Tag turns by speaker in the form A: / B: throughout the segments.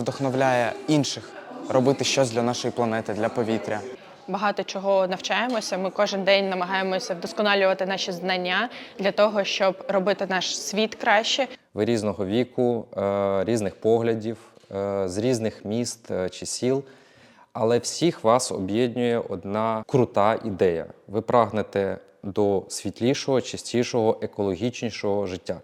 A: вдохновляє інших робити щось для нашої планети, для повітря.
B: Багато чого навчаємося. Ми кожен день намагаємося вдосконалювати наші знання для того, щоб робити наш світ краще.
C: Ви різного віку, е, різних поглядів, е, з різних міст е, чи сіл, але всіх вас об'єднує одна крута ідея. Ви прагнете до світлішого, чистішого, екологічнішого життя.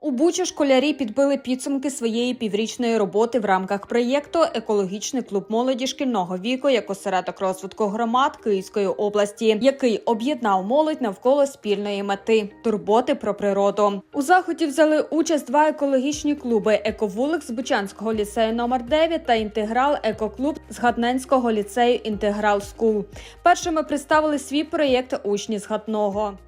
D: У Бучі школярі підбили підсумки своєї піврічної роботи в рамках проєкту Екологічний клуб молоді шкільного віку як осередок розвитку громад Київської області, який об'єднав молодь навколо спільної мети турботи про природу. У заході взяли участь два екологічні клуби: Ековулик з Бучанського ліцею номер 9 та інтеграл Екоклуб з Гатненського ліцею Інтеграл Скул. Першими представили свій проєкт учні з Гатного.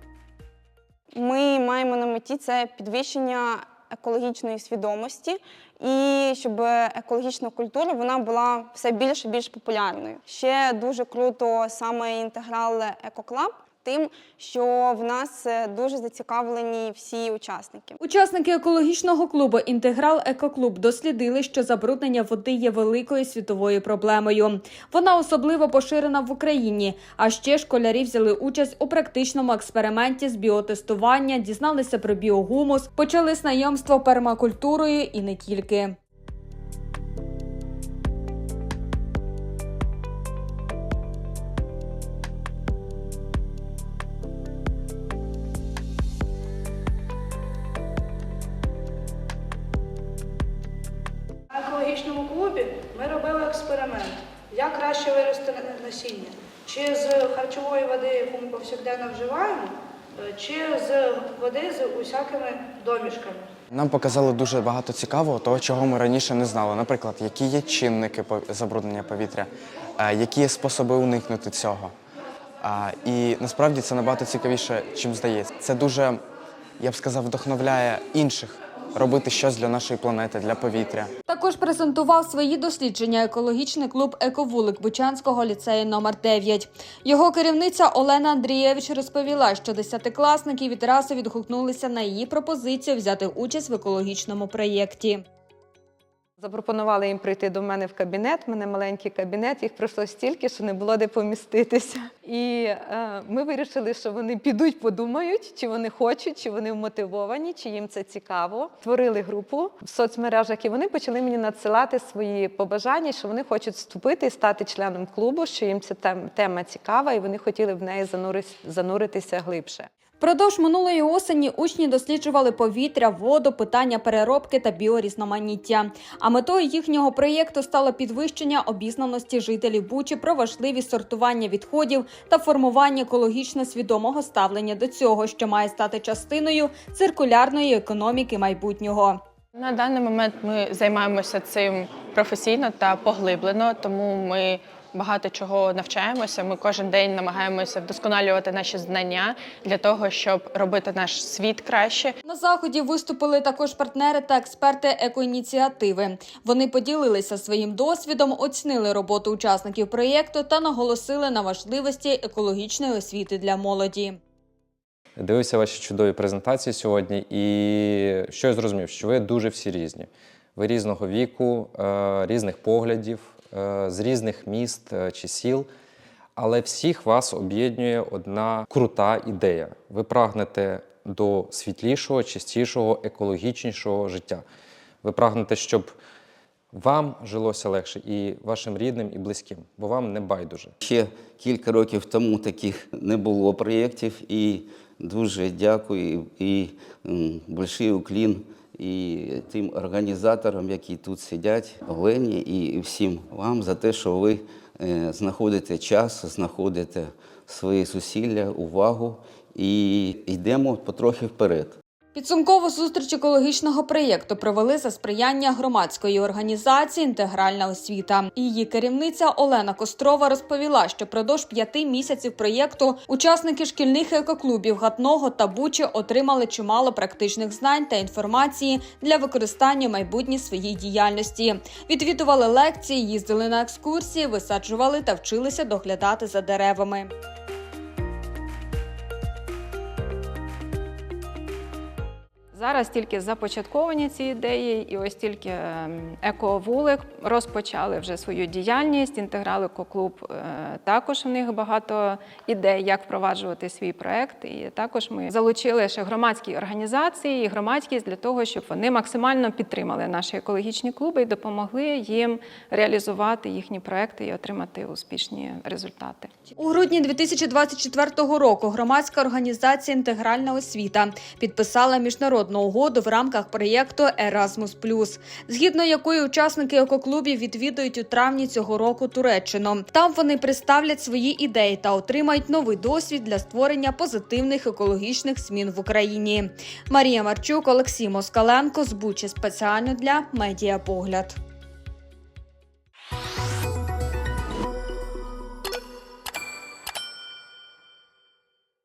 E: Ми маємо на меті це підвищення екологічної свідомості і щоб екологічна культура вона була все більш і більш популярною. Ще дуже круто саме інтеграл Екоклаб, тим, що в нас е, дуже зацікавлені всі учасники.
D: Учасники екологічного клубу Інтеграл Екоклуб дослідили, що забруднення води є великою світовою проблемою. Вона особливо поширена в Україні. А ще школярі взяли участь у практичному експерименті з біотестування, дізналися про біогумус, почали знайомство пермакультурою і не тільки.
F: На екологічному клубі ми робили експеримент, як краще вирости насіння. Чи з харчової води, яку ми повсякденно вживаємо, е, чи з води з усякими домішками.
A: Нам показали дуже багато цікавого, того, чого ми раніше не знали. Наприклад, які є чинники забруднення повітря, е, які є способи уникнути цього. І насправді це набагато цікавіше, чим здається. Це дуже, я б сказав, вдохновляє інших робити щось для нашої планети, для повітря.
D: Також презентував свої дослідження екологічний клуб Ековулик Бучанського ліцею номер 9 Його керівниця Олена Андрієвич розповіла, що десятикласники відразу відгукнулися на її пропозицію взяти участь в екологічному проєкті.
G: Запропонували їм прийти до мене в кабінет. У мене маленький кабінет, їх пройшло стільки, що не було де поміститися. І е, ми вирішили, що вони підуть, подумають, чи вони хочуть, чи вони вмотивовані, чи їм це цікаво. Творили групу в соцмережах, і вони почали мені надсилати свої побажання, що вони хочуть вступити і стати членом клубу, що їм ця тема цікава, і вони хотіли в неї зануритися глибше.
D: Впродовж минулої осені учні досліджували повітря, воду, питання переробки та біорізноманіття. А метою їхнього проєкту стало підвищення обізнаності жителів Бучі про важливість сортування відходів та формування екологічно свідомого ставлення до цього, що має стати частиною циркулярної економіки майбутнього.
B: На даний момент ми займаємося цим професійно та поглиблено, тому ми багато чого навчаємося. Ми кожен день намагаємося вдосконалювати наші знання для того, щоб робити наш світ краще.
D: На заході виступили також партнери та експерти екоініціативи. Вони поділилися своїм досвідом, оцінили роботу учасників проєкту та наголосили на важливості екологічної освіти для молоді.
C: Дивився ваші чудові презентації сьогодні, і що я зрозумів, що ви дуже всі різні. Ви різного віку, е, різних поглядів, з різних міст е, чи сіл, але всіх вас об'єднує одна крута ідея. Ви прагнете до світлішого, чистішого, екологічнішого життя. Ви прагнете, щоб вам жилося легше і вашим рідним, і близьким, бо вам не байдуже.
H: Ще кілька років тому таких не було проєктів, і дуже дякую і м, больший уклін і тим організаторам, які тут сидять, Олені і всім вам за те, що ви е, знаходите час, знаходите свої зусилля, увагу і йдемо потрохи вперед.
D: Підсумкову зустріч екологічного проєкту провели за сприяння громадської організації Інтегральна освіта. Її керівниця Олена Кострова розповіла, що продовж п'яти місяців проєкту учасники шкільних екоклубів Гатного та Бучі отримали чимало практичних знань та інформації для використання майбутній своїй діяльності. Відвідували лекції, їздили на екскурсії, висаджували та вчилися доглядати за деревами.
G: Зараз тільки започатковані ці ідеї, і ось тільки ем, ековулик розпочали вже свою діяльність. Інтеграл екоклуб е, також у них багато ідей, як впроваджувати свій проект. І також ми залучили ще громадські організації і громадськість для того, щоб вони максимально підтримали наші екологічні клуби і допомогли їм реалізувати їхні проекти і отримати успішні результати.
D: У грудні 2024 року громадська організація Інтегральна освіта підписала міжнародну угоду в рамках проєкту Erasmus+, згідно якої учасники екоклубів відвідують у травні цього року Туреччину. Там вони представлять свої ідеї та отримають новий досвід для створення позитивних екологічних змін в Україні. Марія Марчук, Олексій Москаленко з Бучі спеціально для Медіапогляд.